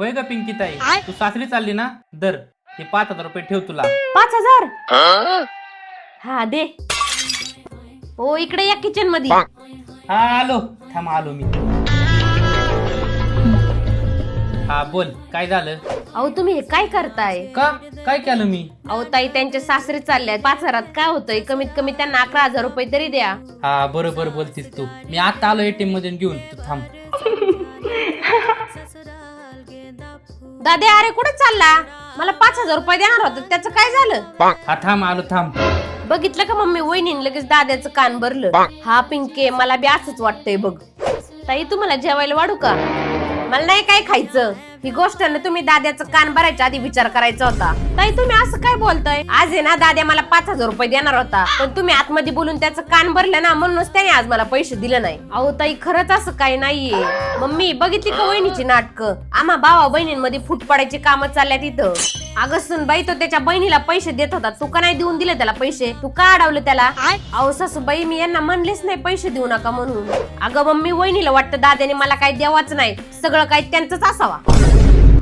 होय ग पिंकी ताई? तू सासरी चालली ना? दर ते पाच हजार रुपये ठेव तुला. पाच हजार? हा? दे. हो इकडे या किचनमध्ये हा. आलो. थांब आलो मी. हा बोल काय झालं? अहो तुम्ही हे काय करताय? का? काय केलं मी? अहो ताई त्यांचे सासरे चालले आहेत. पाच हजारात काय होतंय? कमीत कमी त्यांना अकरा हजार रुपये तरी द्या. हा बरोबर बोलतीस तू. मी आता आलो एटीएम मधून घेऊन. तू थांब. दादा अरे कुठे चालला? मला पाच हजार रुपये देणार होतं त्याचं काय झालं? हा थांब आलो थांब. बघितलं का मम्मी वहिनीने लगेच दाद्याचं कान भरलं? हा पिंके मला बी असंच वाटतंय बघ. ताई तुम्हाला जेवायला वाढू का? मला नाही काय खायचं. ही गोष्ट ना तुम्ही दाद्याचं कान भरायच्या आधी विचार करायचा होता. ताई तुम्ही असं काय बोलताय? आज आहे ना दाद्या मला पाच हजार रुपये देणार होता. पण तुम्ही आतमध्ये बोलून त्याचं कान भरलं ना म्हणूनच त्याने आज मला पैसे दिले नाही. अहो ताई खरंच असं काही नाहीये. मम्मी बघितली का वहिनीची नाटकं? आम्हा भावा बहिणींमध्ये फूट पडायची कामं चालल्यात इथं. अगं सुनबाई तो त्याच्या बहिणीला पैसे देत होता. तू का नाही देऊन दिले त्याला पैसे? तू का अडवले त्याला? अहो सासूबाई मी यांना म्हणलेच नाही पैसे देऊ नका म्हणून. अगं मम्मी वहिनीला वाटतं दाद्याने मला काही द्यावाच नाही सगळं काही त्यांचंच असावा.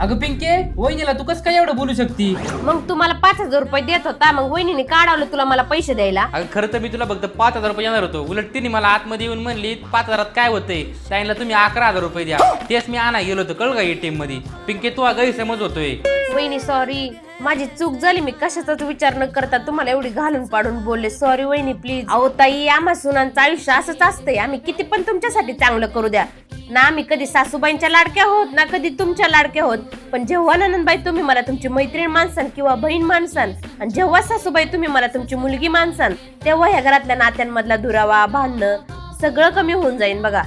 अगं पिंके वहिनीला तू कस काय एवढं बोलू शकती? मग तू मला पाच हजार रुपये देत होता मग वहिनीने का अडवलं तुला मला पैसे द्यायला? अगं खरं तर मी तुला फक्त पाच हजार रुपये येणार होतो. उलट तिने मला आतमध्ये येऊन म्हणली पाच हजारात काय होतंय? सांगितलं तुम्ही अकरा हजार रुपये द्या. तेच मी आणा गेलो होतो कळ का एटीएममध्ये? पिंके तू हा गैरसमज होतोय. वहिनी सॉरी माझी चूक झाली मी कशाचाच विचार न करता तुम्हाला एवढी घालून पाडून बोलले. सॉरी वहिनी प्लीज अहो ताई आम्हा सुनांचं आयुष्य असंच असतंय. आम्ही किती पण तुमच्यासाठी चांगलं करू द्या. ना आम्ही कधी सासूबाईंच्या लाडक्या होत ना कधी तुमच्या लाडक्या होत. पण जेव्हा ननंदबाई तुम्ही मला तुमची मैत्रीण माणसान किंवा बहीण माणसान आणि जेव्हा सासूबाई तुम्ही मला तुमची मुलगी माणसान तेव्हा ह्या घरातल्या नात्यांमधला दुरावा भांडणं सगळं कमी होऊन जाईन बघा.